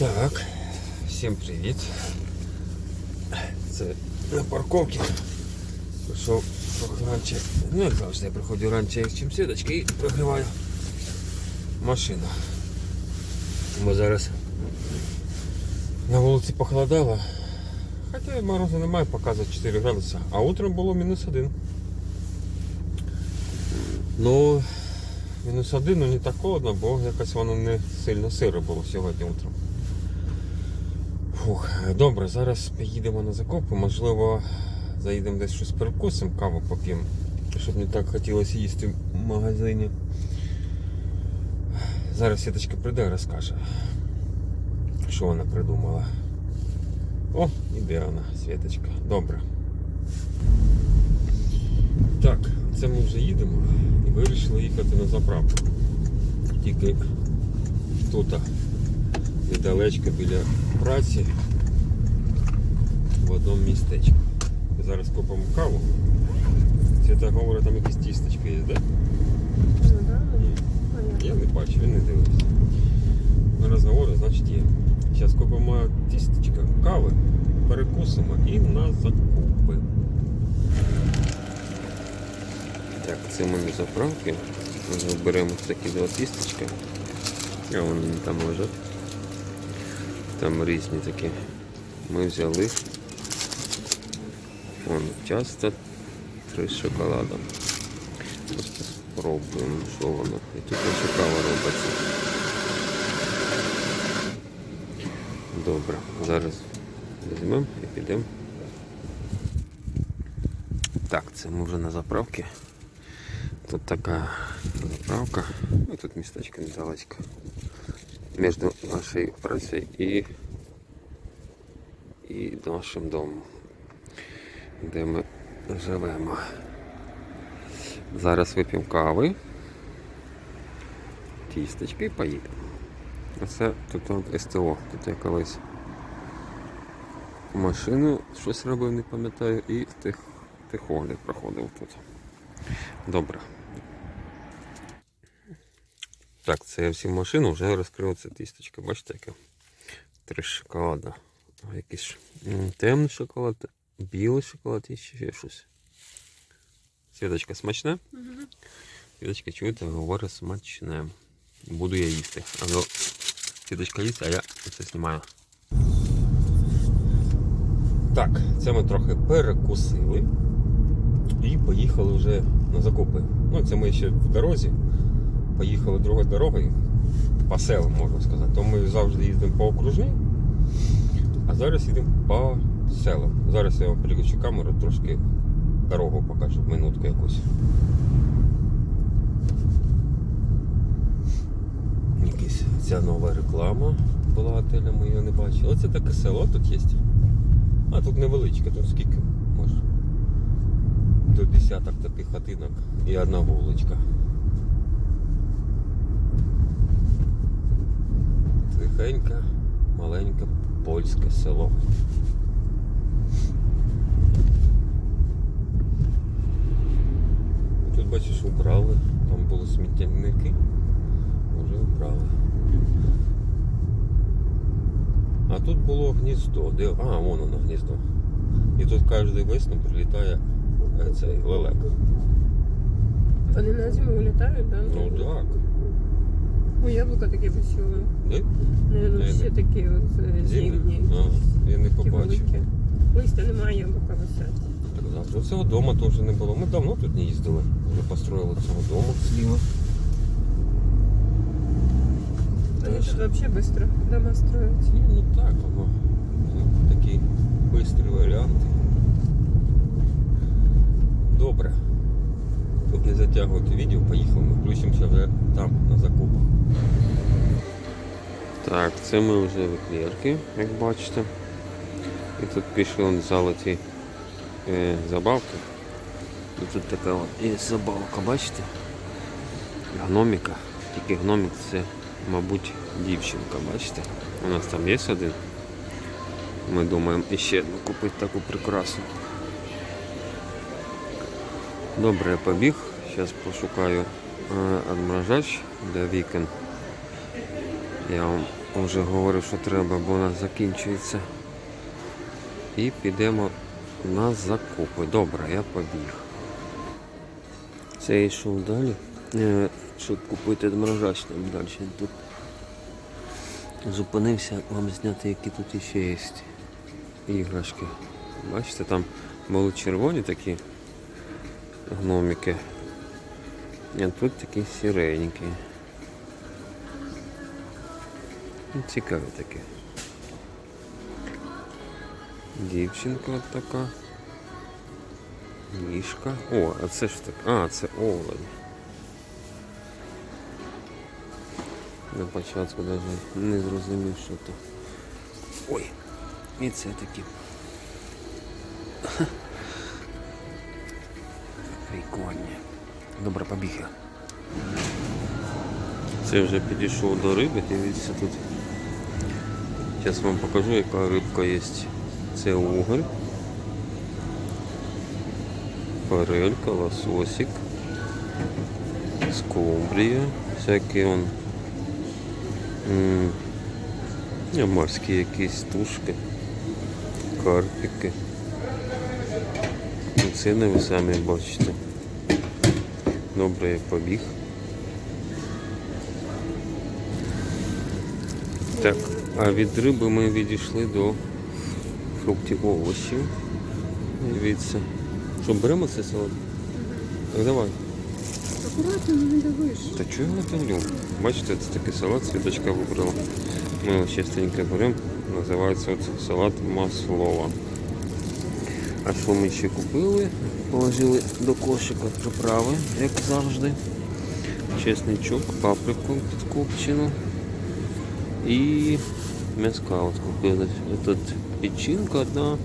Так, всім привіт. Це на парковці. Прийшов трохи раніше. Ну, як завжди, я приходжу раніше, чим сіточки і прогріваю машину. Бо зараз на вулиці похолодало. Хоча морозу немає, показує 4 градуси, а утром було мінус 1. Ну, мінус 1, ну не так холодно, бо якось воно не сильно сиро було сьогодні утром. Фух, добре, зараз поїдемо на закупи, можливо, заїдемо десь щось перекусимо, каву поп'ємо, щоб не так хотілося їсти в магазині. Зараз Сіточка прийде і розкаже, що вона придумала. О, іде вона, Світочка. Добре. Так, це ми вже їдемо і вирішили їхати на заправку. Тільки тут недалечко біля праці в одному містечку. Зараз купимо каву. Свята говорить, там якісь тістечки є, так? Ну да, ну. Я не бачу, він не дивився. На розговори, значить є. Зараз купимо тістечка, кави, перекусимо і на закупи. Так, це ми заправки. Ми беремо такі два тістечка. А вони там лежать. Там різні такі. Ми взяли. Вон часто три з шоколадом. Просто спробуємо, що воно. І тут ще кава робиться. Добре, зараз візьмемо і підемо. Так, це ми вже на заправці. Тут така заправка. Ну, тут містечко недалечко. Між нашою працею і, і нашим домом, де ми живемо. Зараз вип'ємо кави, тістечки і поїдемо. Оце тут СТО. Тут я колись машину щось робив, не пам'ятаю, і тих, техогляд проходив тут. Добре. Так, це я всі машину вже розкрив це тістечко. Бачите, яке? Три шоколада. Якийсь темний шоколад, білий шоколад і ще щось. Світочка смачне? Мгм. Світочка чуєте, говорить смачне. Буду я їсти. А ну, Світочка їсть, а я це знімаю. Так, це ми трохи перекусили і поїхали вже на закупи. Ну, це ми ще в дорозі. Поїхали другою дорогою. По селам, можна сказати. То ми завжди їздимо по окружній, а зараз їдемо по селам. Зараз я вам переключу камеру, трошки дорогу покажу, минутку якусь. Якась ця нова реклама була готеля, ми її не бачили. Оце таке село тут є. А тут невеличке, тут скільки може. До десяток таких хатинок і одна вуличка. Тихеньке, маленьке польське село. Тут бачиш убрали, там були сміттєники, вже убрали. А тут було гніздо. Де... А, вон воно гніздо. І тут кожен весну прилітає е, цей лелек. Вони на зиму вилітають, да? Ну так. У яблука такі веселі. Де? Наверно, Ні, всі ні. такі от е, Зимні? зимні. А, я не Такі побачив. великі. Листя немає, яблука висять. Так завтра цього дома теж не було. Ми давно тут не їздили. Вже построїли цього дому зліва. Вони Теж. тут взагалі швидко дома строять. Ні, ну так, воно. ну, Такі бистрі варіанти. Добре. Затягувати відео, поїхали, ми включимося вже там, на закупах. Так, це ми вже в еклерки, як бачите. І тут пішли золоті е, забавки. І тут така от є забавка, бачите? Гноміка. Тільки гномік це, мабуть, дівчинка, бачите? У нас там є один. Ми думаємо іще одну купити таку прикрасу. Добре, я побіг. Зараз пошукаю е, для вікон. Я вам вже говорив, що треба, бо нас закінчується. І підемо на закупи. Добре, я побіг. Це я йшов далі, е, щоб купити морожачне далі. Тут зупинився вам зняти, які тут іще є іграшки. Бачите, там були червоні такі гномики. А тут такі сіренькі. Ну, Цікаві такі. Дівчинка от така. Мішка. О, а це ж так. А, це олень. На початку навіть не зрозумів, що то. Ой, і це такі. Прикольні. Добре, побіг я. Це вже підійшов до риби, дивіться тут. Зараз вам покажу, яка рибка є. Це уголь. Форелька, лососик. Скумбрія. Всякі он. м, морські якісь тушки. Карпики. Ну, Ціни ви самі бачите. Добре, побіг. Так, а від риби ми відійшли до фруктів овочів. Дивіться. Що, беремо цей салат? Так давай. Аккуратно, не давиш. Та чого я не давлю? Бачите, це такий салат, світочка вибрала. Ми його частенько беремо. Називається от салат маслова. А що ми ще купили? Положили до кошика приправи, як завжди. Чесничок, паприку підкопчену. І м'яска от купили. Тут печінка одна,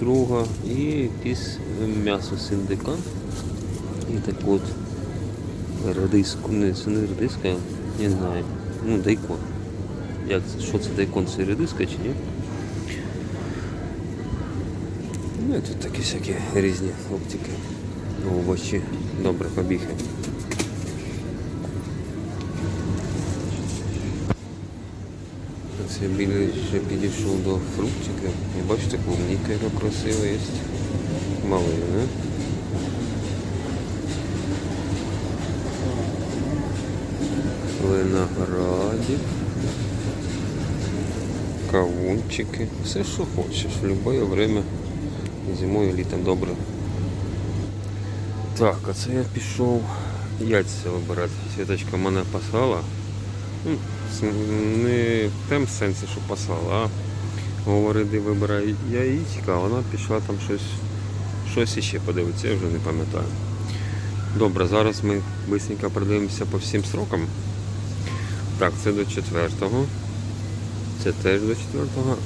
друга і якесь м'ясо з індика. І так от редиску. Не, це не редиска, я не знаю. Ну, дайкон. Як це? Що це дайкон? Це редиска чи ні? Ну і тут такі всякі різні фруктики, овочі. Добре, побігли. Це біля ще підійшов до фруктика. І бачите, клубніка яка красива є. Малина. Виноградик. Кавунчики. Все, що хочеш. В будь-яке время. Зимою, літом добре. Так, а це я пішов яйця вибирати. Світочка мене послала. Ну, не в тем сенсі, що послала, а говорить, де вибирай яєчка, а вона пішла там щось, щось іще подивитися, я вже не пам'ятаю. Добре, зараз ми швидко продивимося по всім срокам. Так, це до четвертого. Це теж до четвертого.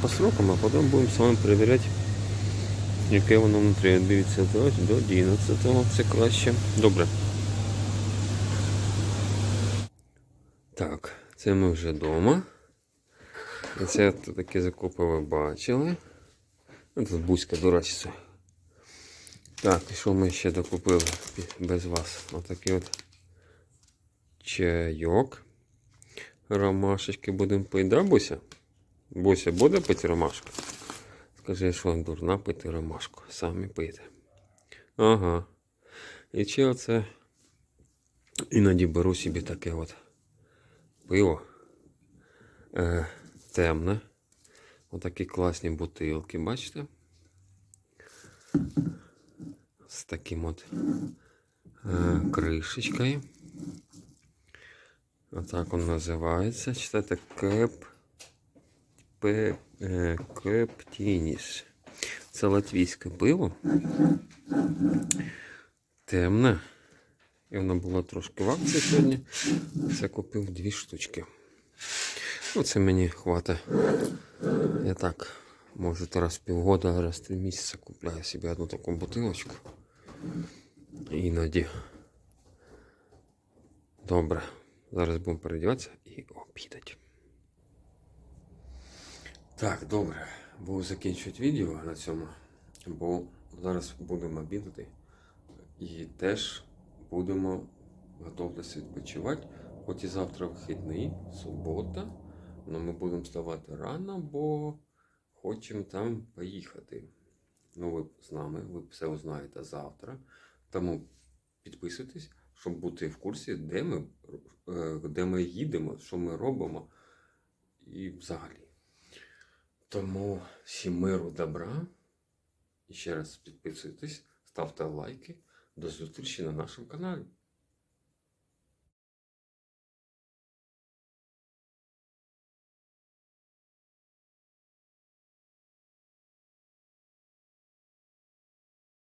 По срокам, а потім будемо з вами перевіряти, яке воно внутрі. Дивіться, до, до 11-го. Це краще. Добре. Так, це ми вже вдома. Це такі закупи ви бачили. Ну, Тут бузька дурачиться. Так, і що ми ще докупили без вас? Отакий от чайок. Ромашечки будемо пити, да, Буся? Буся буде пити ромашку? Скажи, що вам дурна пити ромашку. Самі пити. Ага. І чи оце іноді беру собі таке от пиво. Е, темне. Отакі класні бутилки, бачите? З таким от е, кришечкою. Отак він називається. Читайте кеп. Е, Кептініс. Це латвійське пиво. Темне. І воно було трошки в акції сьогодні. Це купив дві штучки. Ну, це мені хватить. Я так, може, раз в півгода, раз три місяці купляю собі одну таку бутилочку. Іноді. Добре. Зараз будемо переодіватися і обідати. Так, добре. Буду закінчувати відео на цьому, бо зараз будемо обідати і теж будемо готуватися відпочивати. Хоч і завтра вихідний, субота. але ми будемо вставати рано, бо хочемо там поїхати. Ну, ви з нами, ви все узнаєте завтра. Тому підписуйтесь, щоб бути в курсі, де ми, е, де ми їдемо, що ми робимо і взагалі. Тому всім миру, добра. І ще раз підписуйтесь, ставте лайки. До зустрічі на нашому каналі.